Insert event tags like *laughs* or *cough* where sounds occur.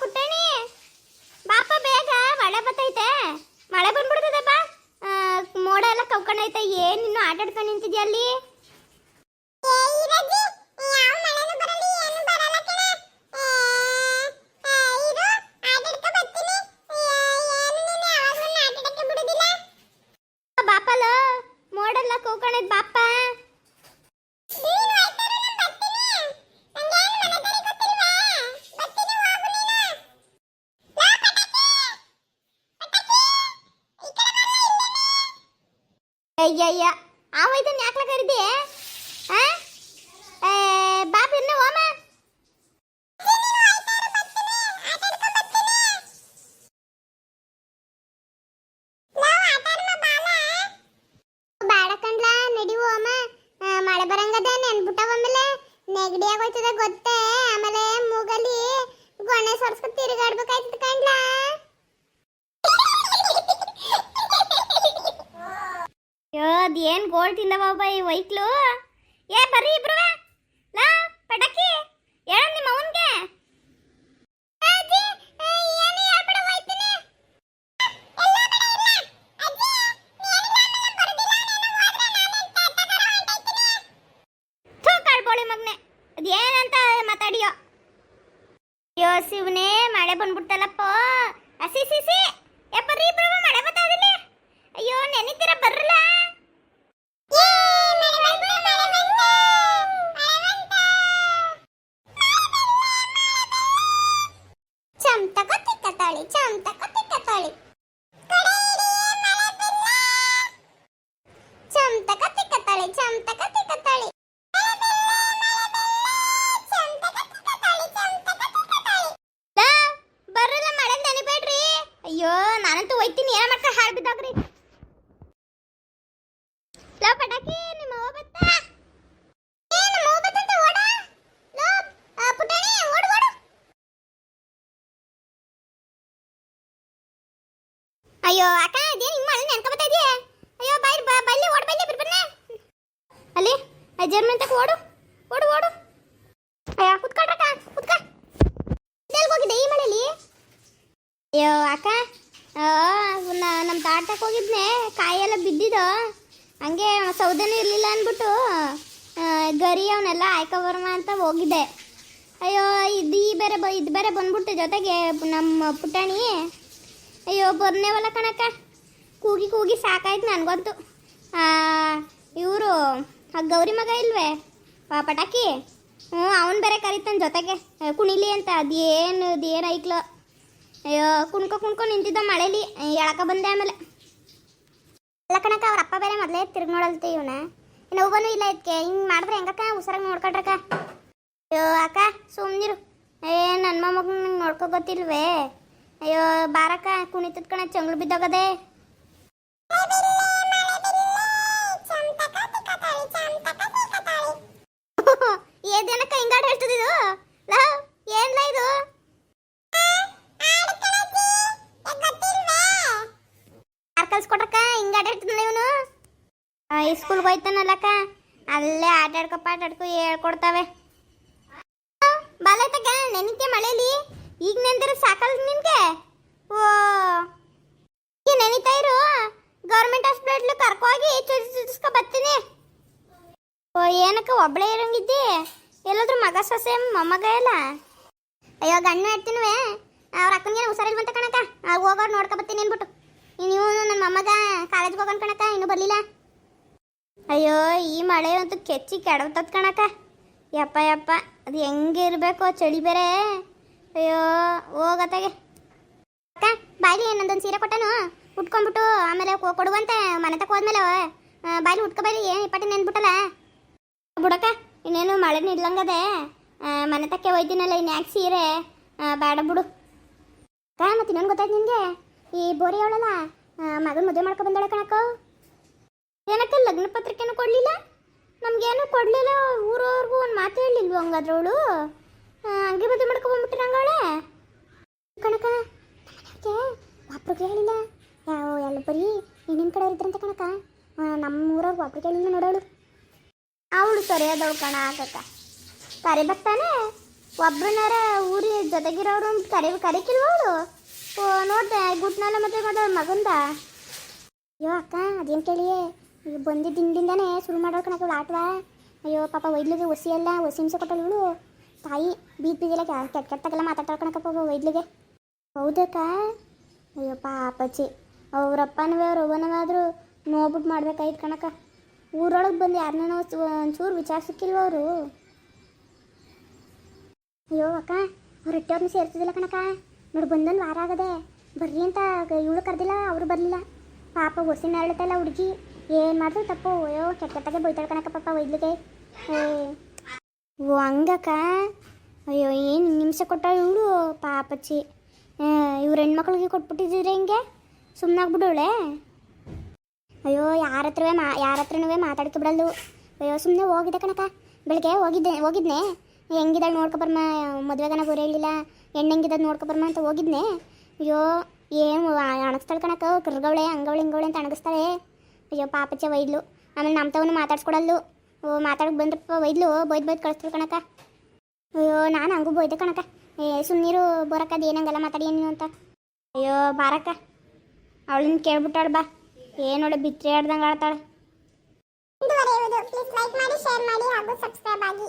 ಪುಟ್ಟಣಿ ಬಾಪ ಬೇಗ ಮಳೆ ಬತ್ತೈತೆ. ಮಳೆ ಬಂದ್ಬಿಡ್ತದೆ ಬಾ. ಆ, ಮೋಡ ಎಲ್ಲ ಕವ್ಕೊಂಡೈತೆ. ಏನ್ ಇನ್ನು ಆಟಾಡ್ಕೊಂಡು ನಿಂತಿದ್ಯಾ ಅಲ್ಲಿ? ಅಯ್ಯಯ್ಯ ಆವೈತನ್ ಯಾಕ್ಲ ಕರಿದಿ ಆ? ಏ, ಬಾಪ ಇನ್ನ ಓಮ ಬೇಡ ಕಣ್ಲ ನಡಿವು ಅಮ್ಮ ಆ, ಮಳೆ ಬರಂಗದ ನೆನ್ಬಿಟ್ಟವ ಆಮೇಲೆ ನೆಗಡಿ ಆಗೋಯ್ತದ ಗೊತ್ತೇ. ಆಮೇಲೆ ಮೂಗಲ್ಲಿ ಗೊಣೆ ಸೊರ್ಸ್ಕೊ ತಿರುಗಾಡ್ಬೇಕಾಯ್ತದ ಕಣ್ಲ. ಅದೇನ್ ತಿಂದ ಬಾಬಾ ಈ ವೈಕ್ಲು? ಏ, ಬರ್ರಿ ಇಬ್ರು ಲಾ, ಪಟಾಕಿ. ಹೇಳ ನಿಮ್ಮ ಅವನ್ಗೆ. ಅದೇನಂತ ಮಾತಾಡಿಯೋ. ಅಯ್ಯೋ, ಶಿವನೇ, ಮಳೆ ಬಂದ್ಬಿಡ್ತಲ್ಲಪ್ಪ. ಅಸಿ ಸಿಸಿ ಪರಿ ಇಬ್ರು ಮಳೆ ಬತ್ತಾದಿಲ್ಲ ಅಯ್ಯೋ, ನೆನಿತೀರ ಬರ್ರಲ್ಲ ಅಯ್ಯೋ, ನಾನಂತೂ ಹೋಯ್ತೀನಿ. ಏನ ಮಾಡ್ಕ ಹಾಳು ಬಿದ್ದಾಗ್ರಿ. ಲೋ, ಪಟಾಕಿ, ನಿಮ್ಮ ಅವ್ವ ಬತ್ತ? ಏ ಓಡ. ಲೋ ಪುಟಾಣಿ, ಓಡು ಓಡು. ಅಯ್ಯೋ, ಅಕ್ಕ ಅದೇ ನಿಮ್ಮ ಮಳೆ ನೆನ್ಕೊಬತ್ತಾ ಇದೆಯಾ? ಅಯ್ಯೋ ಬಾಯ್ ಬಲ್ಲಿ, ಓಡ್, ಬಲ್ಲಿ ಬಿರ್ಬನ್ನೆ ಅಲ್ಲಿ ಜರ್ಮನ್ ತಕ ಓಡು. ಓಡು ಓಡು ಅಯ್ಯೋ ಕುತ್ಕೊಳ್ರಕ್ಕ ಕುತ್ಕ ಎಲ್ಲಿ ಹೋಗಿದ್ದೆ ಈ ಮಳೆಯಲ್ಲಿ ಅಯ್ಯೋ, ಅಕ್ಕ. ನಮ್ಮ ತಾಟಕ್ಕೆ ಹೋಗಿದ್ನೆ. ಕಾಯೆಲ್ಲ ಬಿದ್ದಿದ್ದು ಹಂಗೆ ಸೌದೆನೂ ಇರಲಿಲ್ಲ ಅಂದ್ಬಿಟ್ಟು ಗರಿ ಅವನ್ನೆಲ್ಲ ಆಯ್ಕೋಬರ್ಮ ಅಂತ ಹೋಗಿದ್ದೆ. ಅಯ್ಯೋ, ಇದು ಈ ಬೇರೆ ಬ, ಇದು ಬೇರೆ ಬಂದ್ಬಿಟ್ಟು ಜೊತೆಗೆ ನಮ್ಮ ಪುಟಾಣಿ. ಅಯ್ಯೋ, ಬರ್ನೇವಲ್ಲ ಕಣಕ್ಕ. ಕೂಗಿ ಕೂಗಿ ಸಾಕಾಯ್ತು ನನಗಂತೂ. ಇವರು, ಆ ಗೌರಿ ಮಗ ಇಲ್ವೇ? ಪಟಾಕಿ? ಹ್ಞೂ ಅವನು ಬೇರೆ ಕರೀತಾನೆ ಜೊತೆಗೆ. ಕುಣಿಲಿ ಅಂತ, ಅದೇನು ಅದೇನು ಐಕ್ಲು. ಅಯ್ಯೋ, ಕುಣ್ಕೊ ಕುಣ್ಕೊ ನಿಂತಿದ್ದ ಮಳೆಲಿ. ಎಳಕ ಬಂದೆ ಆಮೇಲೆ. ಎಲ್ಲ ಕಣಕ್ಕ, ಅವ್ರ ಅಪ್ಪ ಬೇರೆ ಮೊದಲೇ ತಿರುಗಿ ನೋಡಲ್ತೆ ಇವನ. ಒಬ್ಬನು ಇಲ್ಲ ಇದಕ್ಕೆ ಹಿಂಗೆ ಮಾಡಿದ್ರೆ ಹೆಂಗಕ್ಕ ಹುಷಾರಾಗಿ ನೋಡ್ಕೊಳ್ರಕ್ಕ ಅಯ್ಯೋ, ಅಕ್ಕ ಸುಮ್ಮನಿರು ಏ ನನ್ನ ಮೊಮ್ಮಗ ನಂಗೆ ನೋಡ್ಕೊ ಗೊತ್ತಿಲ್ವೇ? ಅಯ್ಯೋ, ಬಾರಕ್ಕ, ಕುಣಿತದ ಕಣ, ಚಂಗ್ಳು ಬಿದ್ದೋಗದೆ. *laughs* ಏದೇನಕ್ಕ ಹಿಂಗಾಡ್ ಹೇಳ್ತದಿದು ಸ್ಕೂಲ್ಗೆ ಹೋಯ್ತಾನಲ್ಲಕ್ಕ? ಅಲ್ಲೇ ಆಟ ಆಡ್ಕೊ ಪಾಠ ಆಡ್ಕೊ ಹೇಳ್ಕೊಡ್ತಾವೆ ಬಾಲಯ್ತಕ್ಕ ನೆನಿತೆ ಮಳೇಲಿ? ಈಗ ನೆಂದ್ರೆ ಸಾಕಲ್ ನಿನ್ಗೆ? ಓ, ಈಗ ಇರು. ಗೌರ್ಮೆಂಟ್ ಹಾಸ್ಪಿಟ್ಲ್ ಕರ್ಕೋಗಿ ಚುಚ್ಚಿಸ್ಕೊ ಬರ್ತೀನಿ ಓ, ಏನಕ್ಕ, ಒಬ್ಳೆ ಇರಂಗಿದ್ದಿ? ಎಲ್ಲಾದ್ರೂ ಮಗ ಸೊಸೆ, ಮೊಮ್ಮಗ ಎಲ್ಲ? ಅಯ್ಯೋ ಗಣ್ಣು ಹೇಳ್ತೀನಿವೆ ಅವ್ರ ಅಕ್ಕನಿಗೆ ಹುಷಾರಿಲ್ಲ ಬಂತ ಕಣಕ್ಕ? ಹೋಗೋರು ನೋಡ್ಕೊ ಬರ್ತೀನಿ ಅನ್ಬಿಟ್ಟು ನೀವು ನನ್ನ ಮೊಮ್ಮಗ ಕಾಲೇಜ್ಗೆ ಹೋಗೋಣ ಕಣಕ್ಕ, ಇನ್ನೂ ಬರಲಿಲ್ಲ. ಅಯ್ಯೋ ಈ ಮಳೆ ಅಂತೂ ಕೆಚ್ಚಿ ಕೆಡವತ್ತದ ಕಣಕ್ಕ. ಯಪ್ಪ ಯಪ್ಪ ಅದು ಹೆಂಗೆ ಇರಬೇಕು ಚಳಿ ಬೇರೆ. ಅಯ್ಯೋ ಹೋಗತ್ತಾಗೆ ಅಕ್ಕ ಬಾಯ್ಲಿ ನಂದೊಂದು ಸೀರೆ ಕೊಟ್ಟನು. ಉಟ್ಕೊಂಡ್ಬಿಟ್ಟು ಆಮೇಲೆ ಕೊಡುವಂತೆ ಮನೆ ತಕ್ಕ ಹೋದ್ಮೇಲೆ. ಬಾಯ್ಲಿ ಉಟ್ಕೊ ಬಾಯ್ಲಿ ಏನು ಇಪ್ಪಟ್ಟಿ ನೆನ್ಬಿಟ್ಟಲ್ಲ. ಬಿಡಕ್ಕ ಇನ್ನೇನು ಮಳೆ ನಿಲ್ಲಂಗದೆ ಆ, ಮನೆ ತಕ್ಕೆ ಹೋಯ್ತೀನಲ್ಲ ಇನ್ನು ಯಾಕೆ ಸೀರೆ. ಬೇಡ ಬಿಡು. ಅಕ್ಕ ಮತ್ತೆ ಇನ್ನೊಂದು ಗೊತ್ತಾಯ್ತು ನಿನಗೆ. ಈ ಬೋರಿ ಅವಳಲ್ಲ ಮಗನ ಮದುವೆ ಮಾಡ್ಕೊ ಬಂದಾಳೆ ಕಣಕ್ಕೋ. ಏನಕ್ಕೆ ಲಗ್ನ ಪತ್ರಿಕೆನೂ ಕೊಡಲಿಲ್ಲ? ನಮ್ಗೇನು ಕೊಡಲಿಲ್ಲ, ಊರವ್ರಿಗೂ ಒಂದು ಮಾತು ಹೇಳಿಲ್ವ ಹಂಗಾದ್ರೆ ಅವಳು ಹಂಗೆ ಮದುವೆ ಮಾಡ್ಕೊ ಬಂದ್ಬಿಟ್ಟು ಅವಳೆ ಕಣಕ ಒಬ್ರಿಗೆ ಹೇಳಿಲ್ಲ. ಯಾವ ಎಲ್ಲ ಬರೀ ನಿನ್ನ ಕಡೆ ಇದ್ರಂತ ಕಣಕ ನಮ್ಮ ಊರವ್ರಿಗೆ ಒಬ್ರಿಗೆ ಹೇಳಿಲ್ಲ ನೋಡೋಳು ಅವಳು ಸರಿಯಾದವಳು ಕಣ ಆಕಕ್ಕ ಕರೆ ಬರ್ತಾನೆ. ಒಬ್ರನ್ನಾರ ಊರಿ ಜೊತೆಗಿರೋರು ಕರೆ, ಕರಿಕಿಲ್ವ ಅವಳು? ನೋಡ್ದೆ ಗುಟ್ನೆಲ್ಲ ಮತ್ತೆ ಮಾಡೋ ಮಗಂದ? ಅಯ್ಯೋ ಅಕ್ಕ, ಅದೇನು ಕೇಳಿ ಈಗ ಬಂದಿದ್ದ ದಿನದಿಂದಾನೇ ಶುರು ಮಾಡೋರು ಕಣಕ್ಕೆ ಆಟವ ಅಯ್ಯೋ, ಪಾಪ ವೈದ್ಲಿಗೆ ಒಸಿ ಎಲ್ಲ ಒಸಿ ಹಿಂಸೆ ಕೊಟ್ಟಳು ತಾಯಿ ಬೀದ್ ಬೀದಿಲ್ಲ ಕೆಟ್ಟ ಕೆಟ್ಟಾಗೆಲ್ಲ ಮಾತಾಡ್ತಾಳೆ ಪಾಪ ವೈದ್ಲಿಗೆ ಹೌದಕ್ಕ? ಅಯ್ಯೋ ಪಾಪಚ್ಚಿ ಅವ್ರಪ್ಪನವೇ ಅವ್ರ ಅವ್ವನವಾದ್ರು ನೋಡ್ಬಿಟ್ಟು ಮಾಡ್ಬೇಕಾಯ್ತು ಕಣಕ್ಕ. ಊರೊಳಗೆ ಬಂದು ಯಾರನ್ನ ಒಂಚೂರು ವಿಚಾರಿಸಿಕ್ಕಿಲ್ವ ಅವರು? ಅಯ್ಯೋ, ಅಕ್ಕ, ಅವ್ರ ಹೊಟ್ಟೆಯವ್ರನ್ನ ಸೇರ್ತಿದ್ದಿಲ್ಲ ಕಣಕ ನೋಡಿ, ಬಂದೊಂದು ವಾರ ಆಗದೆ ಬರ್ರಿ ಅಂತ ಇವಳು ಕರೆದಿಲ್ಲ, ಅವರು ಬರಲಿಲ್ಲ. ಪಾಪ ಹೊಸಿ ನರಳತಲ್ಲ ಹುಡುಗಿ. ಏನು ಮಾಡಿದ್ರು ತಪ್ಪು. ಅಯ್ಯೋ ಕೆಟ್ಟ ಕೆಟ್ಟಾಗೆ ಬೈತಾಳೆ ಕಣಕ್ಕ ಪಾಪ ವೈದ್ಲಿಗೆ ಓ, ಹಂಗಕ್ಕ? ಅಯ್ಯೋ, ಏನು ನಿಮಿಷ ಕೊಟ್ಟಾಳು ಇವಳು? ಪಾಪಚ್ಚಿ. ಇವ್ರ ಹೆಣ್ಮಕ್ಳಿಗೆ ಕೊಟ್ಬಿಟ್ಟಿದ್ರೆ ಹಿಂಗೆ? ಸುಮ್ಮನಾಗ್ಬಿಡೋಳೆ ಅಯ್ಯೋ ಯಾರ ಹತ್ರವೇ ಮಾ ಯಾರ ಹತ್ರನೂ ಮಾತಾಡ್ಕೆ ಬಿಡಲ್ದು. ಅಯ್ಯೋ ಸುಮ್ಮನೆ ಹೋಗಿದ್ದೆ ಕಣಕ ಬೆಳಗ್ಗೆ ಹೋಗಿದ್ದೆ, ಹೋಗಿದ್ನೆ. ಹೆಂಗಿದ್ದಾಳೆ ನೋಡ್ಕೊಬರ್ಮ ಮದುವೆಗನ ಬರೋ ಹೇಳಿಲ್ಲ ಹೆಣ್ಣು ಹೆಂಗಿದ್ದದು ನೋಡ್ಕೊಬರ್ಮ ಅಂತ ಹೋಗಿದ್ನೆ. ಅಯ್ಯೋ, ಏನು ಅಣಗಿಸ್ತಾಳೆ ಕಣಕ್ಕ. ಕರ್ಗವಳೆ, ಹಂಗವಳೆ, ಹಿಂಗವಳೆ ಅಂತ ಅಣಗಿಸ್ತಾಳೆ. ಅಯ್ಯೋ ಪಾಪಚ್ಚ ಒಯ್ದ್ಲು. ಆಮೇಲೆ ನಮ್ಮ ತವನು ಮಾತಾಡ್ಸ್ಕೊಡಲ್ಲು. ಓ ಮಾತಾಡಕ್ಕೆ ಬಂದ್ರಪ್ಪ, ಒಯ್ದ್ಲು. ಬೈದ್ ಬೈದ್ ಕಳಿಸ್ತಾಳೆ ಕಣಕ ಅಯ್ಯೋ, ನಾನು ಹಂಗೂ ಬೈದೆ ಕಣಕ ಏ ಸುಮ್ಮನೀರು ಬರಕ್ಕದ ಏನಂಗಲ್ಲ ಮಾತಾಡಿ ಏನು ಅಂತ. ಅಯ್ಯೋ, ಬಾರಕ್ಕ. ಅವಳನ್ನ ಕೇಳ್ಬಿಟ್ಟಾಳ ಬಾ. ಏನೋಳೆ ಬಿತ್ರಿ ಆಡ್ದಂಗೆ ಆಡ್ತಾಳೆ. ಪ್ಲೀಸ್ ಲೈಕ್ ಮಾಡಿ ಶೇರ್ ಮಾಡಿ, ಹಾಗೂ ಸಬ್ಸ್ಕ್ರೈಬ್ ಆಗಿ.